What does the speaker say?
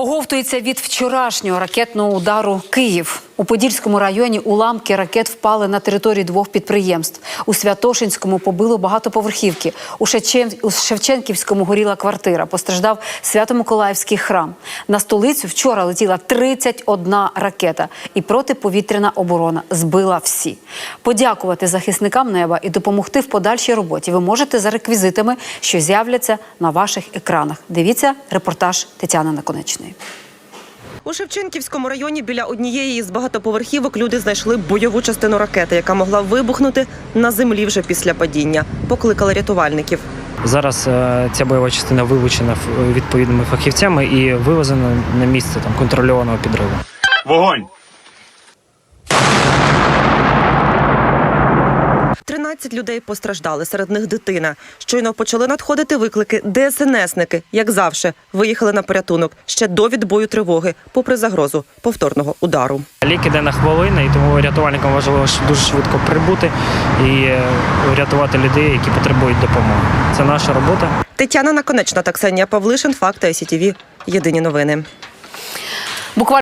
Оговтується від вчорашнього ракетного удару Київ. У Подільському районі уламки ракет впали на території двох підприємств. У Святошинському побило багатоповерхівки. У, Шевчен... Шевченківському горіла квартира. Постраждав Свято-Миколаївський храм. На столицю вчора летіла 31 ракета. І протиповітряна оборона збила всі. Подякувати захисникам неба і допомогти в подальшій роботі ви можете за реквізитами, що з'являться на ваших екранах. Дивіться репортаж Тетяни Наконечної. У Шевченківському районі біля однієї із багатоповерхівок люди знайшли бойову частину ракети, яка могла вибухнути на землі вже після падіння. Покликали рятувальників. Зараз е, ця бойова частина вилучена відповідними фахівцями і вивезена на місце там контрольованого підриву. Вогонь! 13 людей постраждали, серед них дитина. Щойно почали надходити виклики. ДСНСники, як завжди, виїхали на порятунок ще до відбою тривоги, попри загрозу повторного удару. Лік іде на хвилини, і тому рятувальникам важливо дуже швидко прибути і е, врятувати людей, які потребують допомоги. Це наша робота. Тетяна Наконечна та Ксенія Павлишин. Факти СІТІВІ. Єдині новини. Буквально